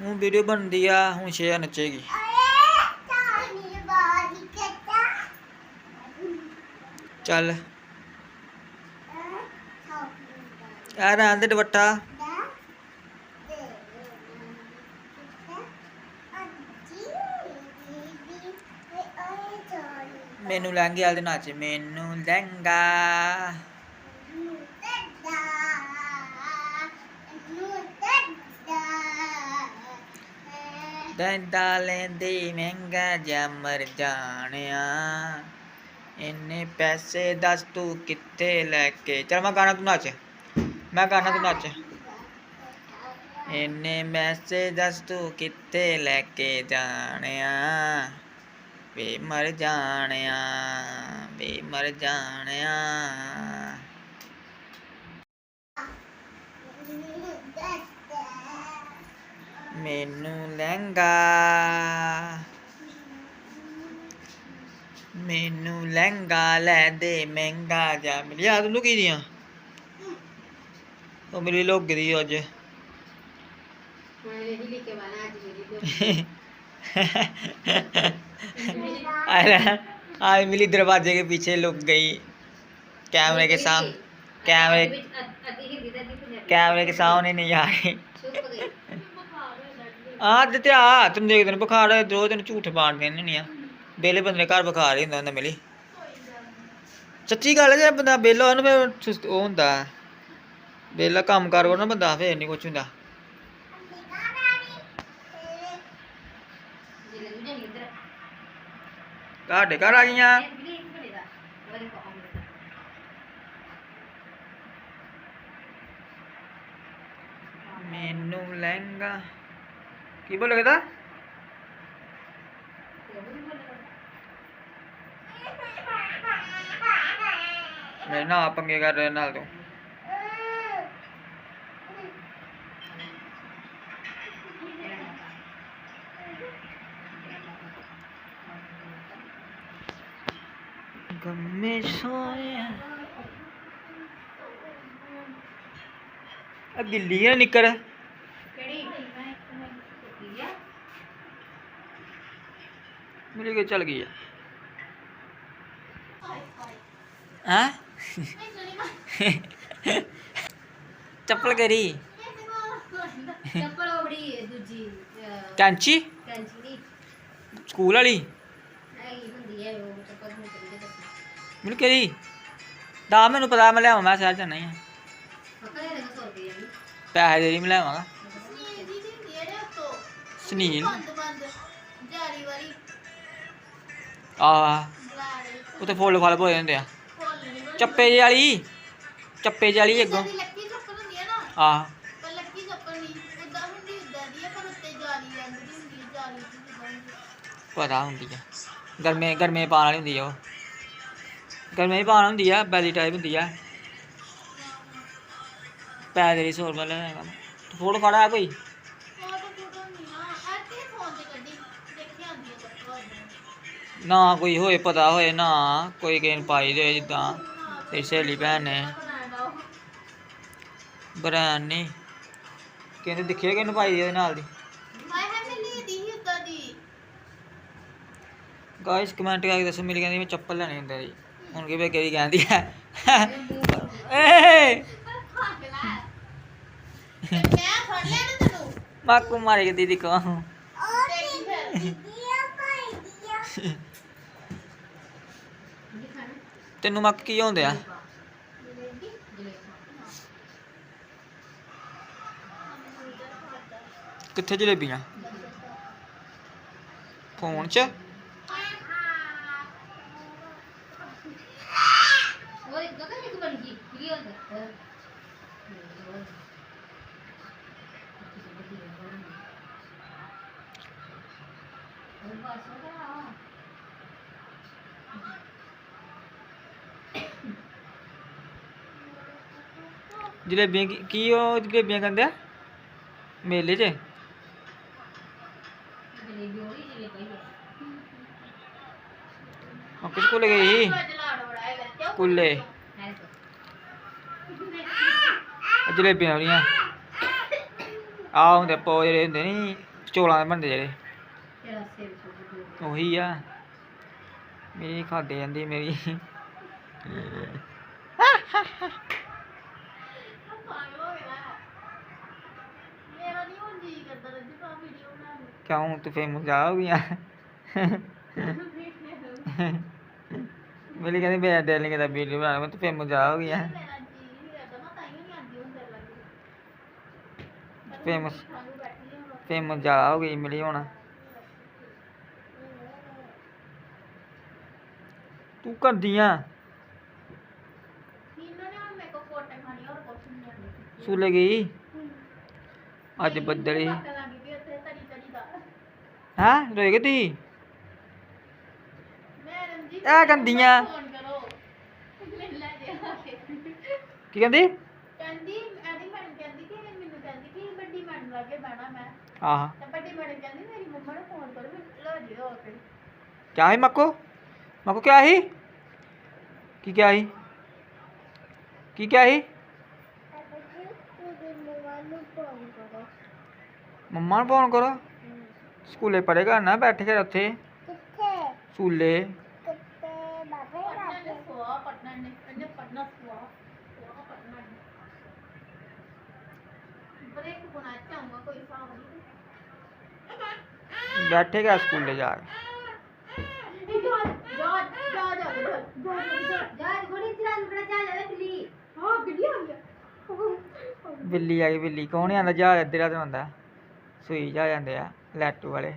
ਹੁਣ ਵੀਡੀਓ ਬਣਦੀ ਆ, ਹੁਣ ਸ਼ੇਆ ਨੱਚੇਗੀ। ਚੱਲ। ਆ ਰਾਂ ਦੇ ਦੁਪੱਟਾ। ਮੈਨੂੰ ਲਹਿੰਗੇ ਵਾਲੇ ਦੇ ਨਾਚ, ਮੈਨੂੰ ਲਹਿੰਗਾ। ਦੰਦਾ ਲੈਂਦੇ ਮਹਿੰਗਾ ਜਾਂ ਮਰ ਜਾਣਿਆ। ਇੰਨੇ ਪੈਸੇ ਦੱਸ ਤੂੰ ਕਿੱਥੇ ਲੈ ਕੇ? ਚਲ ਮੈਂ ਗਾਣਾ ਤੂੰ ਨੱਚ ਮੈਂ ਗਾਣਾ ਤੂੰ ਨੱਚ ਇੰਨੇ ਪੈਸੇ ਦੱਸ ਤੂੰ ਕਿੱਥੇ ਲੈ ਕੇ ਜਾਣਿਆ? ਵੇ ਮਰ ਜਾਣਿਆ, ਵੇ ਮਰ ਜਾਣਿਆ। ਮੈਨੂੰ ਲਹਿੰਗਾ ਮੈਨੂੰ ਲਹਿੰਗਾ ਲੈ ਦੇ ਮਹਿੰਗਾ ਜਾ ਮਿਲਿਆ ਤੂੰ ਕੀ ਦੀਆਂ ਉਹ ਮੇਰੀ ਲੋਕ ਗਈ ਅੱਜ अरे आज मिली दरवाजे के पीछे लुक गई कैमरे के सामने कैमरे कैमरे के सामने नहीं आ रही ਆ ਤੇ ਆ ਤੈਨੂੰ ਦੇਖਦੇ ਨੇ ਬੁਖਾਰ ਦੋ ਦਿਨ ਝੂਠ ਪਾਣ ਦੇਣੇ ਨਹੀਂ ਆ। ਬੇਲੇ ਬੰਦੇ ਦੇ ਘਰ ਬੁਖਾਰ ਹੀ ਹੁੰਦਾ ਹੁੰਦਾ ਮਿਲੀ ਸੱਚੀ ਗੱਲ ਹੈ ਜੇ ਬੰਦਾ ਬੇਲਾ ਹੋਇਆ ਨਾ, ਫਿਰ ਸੁਸਤ ਉਹ ਹੁੰਦਾ। ਬੇਲਾ ਕੰਮ ਕਰ ਨਾ ਬੰਦਾ, ਫੇਰ ਨਹੀਂ ਕੁਛ ਹੁੰਦਾ। ਤੁਹਾਡੇ ਘਰ ਆ ਗਈਆਂ। ਮੈਨੂੰ ਲਹਿੰਗਾ ਕੀ ਬੋਲੋਗੇ ਤਾਂ ਮੇਰੇ ਨਾਲ ਆਪ ਪੰਗੇ ਕਰ ਰਹੇ ਨਾਲ ਤੂੰ ਗਮੇ ਸੋਇਆ ਆ ਗਿੱਲੀ ਆ ਮੇਰੇ ਕੇ ਚੱਲ ਗਈ ਆ ਹਾਂ ਚੱਪਲ ਕਰੀ ਚੱਪਲ ਬੜੀ ਦੂਜੀ ਕੈਂਚੀ ਕੈਂਚੀ ਦੀ ਸਕੂਲ ਵਾਲੀ ਹੈਗੀ ਹੁੰਦੀ ਹੈ ਉਹ ਚੱਪਲ ਨੂੰ ਕਰੀ ਦੇ ਮੈਨੂੰ ਕਰੀ ਦਾ ਮੈਨੂੰ ਪਤਾ ਮੈਂ ਲਿਆਵਾਂ ਮੈਂ ਸ਼ਹਿਰ ਚ ਨਹੀਂ ਆ ਪੱਕਾ ਦੇ ਦੇਗਾ 100 ਰੁਪਏ ਦੀ ਪੈਸੇ ਦੇ ਰਹੀ ਮੈਂ ਲਿਆਵਾਂਗਾ ਸੁਨੀਲ ਆ ਬਲਾੜੇ ਉੱਤੇ ਫੁੱਲ ਫਲ ਪੋਏ ਹੁੰਦੇ ਆ। ਚੱਪੇ ਜਿਹੀ ਵਾਲੀ ਚੱਪੇ ਜਿਹੀ ਵਾਲੀ ਅੱਗੋਂ। ਦੀ ਲੱਕੀ ਚੱਪਲ ਹੁੰਦੀ ਹੈ ਨਾ ਆ ਪਰ ਲੱਕੀ ਚੱਪਲ ਨਹੀਂ ਉਦਾਂ ਹੁੰਦੀ ਉਦਾਂ ਦੀ ਹੈ ਪਰ ਉੱਤੇ ਜਾਲੀ ਰਹਿੰਦੀ ਹੁੰਦੀ ਹੈ ਜਾਲੀ ਦੀ ਜਿੱਦਾਂ ਹੁੰਦੀ ਹੈ। ਪਤਾ ਹੁੰਦੀ ਆ। ਗਰਮੇ ਗਰਮੇ ਪਾਣ ਵਾਲੀ ਹੁੰਦੀ ਆ ਉਹ। ਗਰਮੇ ਪਾਣ ਹੁੰਦੀ ਆ ਬੈਲੀ ਟਾਈਪ ਹੁੰਦੀ ਆ। ਪੈ ਦੇ 100 ਰੁਪਏ ਲੈਣਾ ਫੋਟੋ ਖੜਾ ਕੋਈ? ਨਾ ਕੋਈ ਹੋਏ ਪਤਾ ਹੋਏ ਨਾ ਕੋਈ ਗੇਨ ਪਾਈ ਦੇ ਜਿੱਦਾਂ ਤੇ ਸਹੇਲੀ ਭੈਣ ਨੇ। ਬਰਾਨ ਨਹੀਂ ਕਹਿੰਦੇ ਦੇਖਿਆ ਕਿਹਨੂੰ ਪਾਈ ਦੀ ਉਹਦੇ ਨਾਲ ਦੀ? ਮਿਲੀ ਗਾਇਸ ਕਮੈਂਟ ਕਰਕੇ ਦੱਸੋ ਮੇਰੀ ਕਹਿੰਦੀ ਮੈਂ ਚੱਪਲ ਲੈਣੀ ਹੁੰਦਾ ਜੀ। ਹੁਣ ਕਿ ਵੇ ਕਿਹੜੀ ਕਹਿੰਦੀ ਹੈ ਏ ਮੈਂ ਫੜ ਨਾ ਤੈਨੂੰ। ਮਾਕੂ ਮਾਰੇਗੀ ਦੀਦੀ ਕੋ ਤੈਨੂੰ ਮੱਕ ਕੀ ਹੁੰਦੇ ਆ ਕਿੱਥੇ ਜਲੇਬੀਆਂ ਫੋਨ 'ਚ ਉਹ ਇੱਕ ਗਗਨ ਇੱਕ ਬਣ ਗਈ ਕੀ ਹੁੰਦਾ ਜਲੇਬੀਆਂ ਕੀ- ਕੀ ਉਹ ਜਲੇਬੀਆਂ ਕਹਿੰਦੇ ਆ? ਮੇਲੇ 'ਚ? ਜਲੇਬੀ ਹੋਈ ਜਲੇਬੀ ਉਹ ਕਿਸ ਕੋਲ ਗਈ ਸੀ? ਜਲਾੜ ਹੈ ਬੱਚਾ ਜਲੇਬੀਆਂ ਵਾਲੀਆਂ। ਆ ਹੁੰਦੇ ਪੋ ਜਿਹੜੇ ਹੁੰਦੇ ਨਹੀਂ ਚੋਲਾਂ ਦੇ ਬਣਦੇ ਜਿਹੜੇ। ਤੇਰਾ ਸਿਰ ਸੁੱਕ ਉਹੀ ਆ। ਮੇਰੀ ਖਾਦੇ ਜਾਂਦੀ ਮੇਰੀ ਪਾਗਲ ਹੋ ਗਿਆ ਮੇਰਾ ਨਹੀਂ ਹੁਣ ਜੀ ਕਰਦਾ ਰੱਜੀ ਪਾ ਵੀਡੀਓ ਨੂੰ ਕਿਉਂ ਤੂੰ ਫੇਮਸ ਜਾ ਹੋ ਗਿਆ ਮੇਰੀ ਕਹਿੰਦੀ ਮੈਂ ਦਿਲ ਨਹੀਂ ਕਰਦਾ ਵੀਡੀਓ ਬਣਾਉਣ ਮੈਂ ਤੂੰ ਫੇਮਸ ਜਾ ਹੋ ਗਿਆ ਮੇਰਾ ਜੀ ਨਹੀਂ ਕਰਦਾ ਮੈਂ ਤਾਂ ਹੀ। ਨਹੀਂ ਆਂਦੀ ਹੁਣ ਤੇਰੇ ਹਾਂ? ਰੋਏਗੇ ਤੀ ਮੈਂ ਰਣਜੀਤ ਇਹ ਗੰਦੀਆਂ। ਫੋਨ ਕਰੋ। ਲੈ ਲੈ ਜੇ ਆ ਕੇ। ਕੀ ਕਹਿੰਦੀ? ਕਹਿੰਦੀ ਐਡੀ ਮੈਡਮ ਕਹਿੰਦੀ ਕਿ ਮੈਨੂੰ ਕਹਿੰਦੀ ਕਿ ਵੱਡੀ ਮੈਡਮ ਲਾਗੇ ਬਹਿਣਾ ਮੈਂ। ਆਹ। ਤੇ ਵੱਡੀ ਮੈਡਮ ਕਹਿੰਦੀ ਮੇਰੀ ਮੰਮਾ ਨੂੰ ਫੋਨ ਕਰੋ ਮੈਨੂੰ ਲੈ ਜਿਓ ਆ ਕੇ। ਕਿਆ ਹੈ ਮੱਕੋ? ਮੱਕੋ ਕਿਆ ਹੈ ਕੀ ਕਿਆ ਹੈ ਕੀ ਕਿਆ ਹੈ ਮੰਮਾ ਨੂੰ ਫੋਨ ਕਰੋ। ਪੜੇਗਾ ਨਾ ਬੈਠ ਕੇ ਉੱਥੇ ਸਕੂਲੇ ਪਟਨਾ ਨੇ ਸੁਆ ਪਟਨਾ ਨੇ ਇਹਨੇ ਪਟਨਾ ਸੁਆ ਸੁਆ ਪਟਨਾ ਨੇ ਬ੍ਰੇਕ ਬਣਾ ਚਾਹੂੰਗਾ ਕੋਈ ਹਿਸਾਬ ਨਹੀਂ ਬੈਠੇਗਾ ਸੂਈ ਜਾ ਜਾਂਦੇ ਆ ਲੈਟੂ ਵਾਲੇ।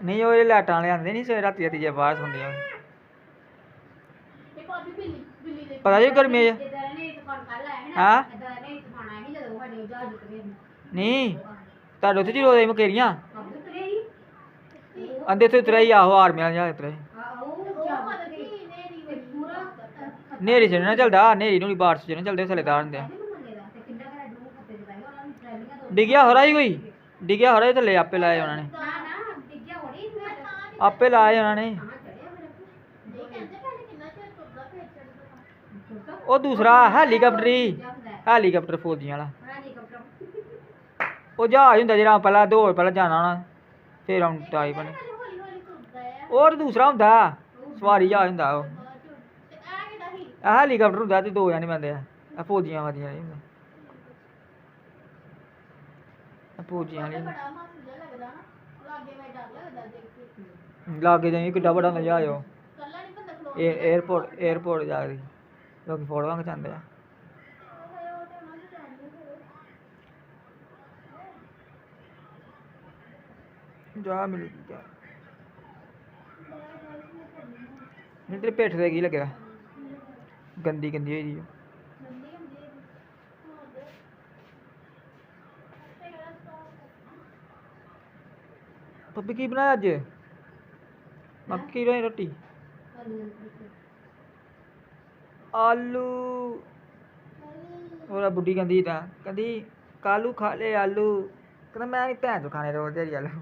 ਨਹੀਂ ਉਹ ਜਿਹੜੇ ਲਾਟਾਂ ਵਾਲੇ ਆਂਦੇ ਨਹੀਂ ਸਵੇਰ ਰਾਤੀ ਰਾਤੀ ਜੇ ਬਾਹਰ ਹੁੰਦੀਆਂ ਇਹ ਪਤਾ ਜੀ ਗਰਮੀ ਨੇ ਆਇਆ ਹੈ? ਨਾ ਨੇ ਨਹੀਂ ਤੁਹਾਡੇ ਉੱਥੇ ਜੀ ਰੋਦੇ ਮਕੇਰੀਆਂ? ਅੰਦੇ ਤੇ ਉਤਰਿਆ ਹੀ ਆਹੋ ਆਰਮੀ ਵਾਲਾ ਜਾ ਉਤਰੇ ਆਹੋ ਉਹ ਜਹਾਜ਼ ਮਤਲਬ ਉਤਰੇ ਕਿ ਨੇਰੀ ਤੇ ਪੂਰਾ ਨੇਰੀ ਚ ਨੀ ਨਾ ਚੱਲਦਾ ਨੇਰੀ ਨੂੰ ਨਹੀਂ ਬਾਰਿਸ਼ ਚ ਨਾ ਚੱਲਦੇ ਥੱਲੇ ਤਾਰ ਹੁੰਦੇ ਆ ਤੇ ਕਿੰਨਾ ਕਰਾ ਡੂ ਖੱਤੇ ਦੇ ਭਾਈ ਉਹਨਾਂ ਨੂੰ ਟ੍ਰੈਲਿੰਗਾਂ ਤੋਂ ਡਿੱਗਿਆ ਹੋਰਾ ਹੀ ਕੋਈ? ਡਿੱਗਿਆ ਹੋਰਾ ਹੀ ਥੱਲੇ ਆਪੇ ਲਾਏ ਉਹਨਾਂ ਨੇ। ਆਪੇ ਲਾਏ ਉਹਨਾਂ ਨੇ। ਹਾਂ ਉਹ ਦੂਸਰਾ ਹੈਲੀਕਾਪਟਰੀ ਹੈਲੀਕਾਪਟਰ ਫੌਜੀਆਂ ਵਾਲਾ। ਉਹ ਜਹਾਜ਼ ਹੁੰਦਾ ਜਿਹੜਾ ਪਹਿਲਾਂ ਦੌੜ ਪਹਿਲਾਂ ਜਾਣਾ ਹੋਣਾ ਫਿਰ ਹੁਣ ਟਾਈ ਬਣੇ। ਤਾਂ ਦੂਸਰਾ ਹੁੰਦਾ ਸਵਾਰੀ ਜਹਾਜ਼ ਹੁੰਦਾ ਉਹ। ਹੈਲੀਕਾਪਟਰ ਹੁੰਦਾ ਤੇ ਦੋ ਜਾਣੇ ਬੰਦੇ ਆ ਫੌਜੀਆਂ ਵਾਦੀਆਂ ਨਹੀਂ ਹੁੰਦਾ ਲਾਗੇ ਮੈਂ ਲੱਗਦਾ ਜਾਈ ਕਿੱਡਾ ਵੱਡਾ ਨਜ਼ਾ ਆਇਓ ਇਹ 에어ਪੋਰਟ 에어ਪੋਰਟ ਜਾ ਰਹੀ। ਲੋਕੀ ਫੋਟੋਆਂ ਖਿਚਾਉਂਦੇ ਆ। ਜਾ ਮਿਲ ਗਿਆ। ਨਹੀਂ ਤੇਰੇ ਤੇ ਕੀ ਲੱਗਿਆ? ਗੰਦੀ ਗੰਦੀ ਹੋਈ ਦੀ ਪੱਪੀ ਕੀ ਬਣਾਇਆ ਅੱਜ? ਮੱਕੀ ਦੀ ਰੋਟੀ। ਆਲੂ ਉਹਦਾ ਬੁੱਢੀ ਕਹਿੰਦੀ ਤਾਂ ਕਹਿੰਦੀ ਕਾਲੂ ਖਾ ਲੈ ਆਲੂ। ਕਹਿੰਦਾ ਮੈਂ ਨਹੀਂ ਭੈਣ ਚੋ ਖਾਣੇ ਰੋਜ਼ ਦੇ ਆਲੂ।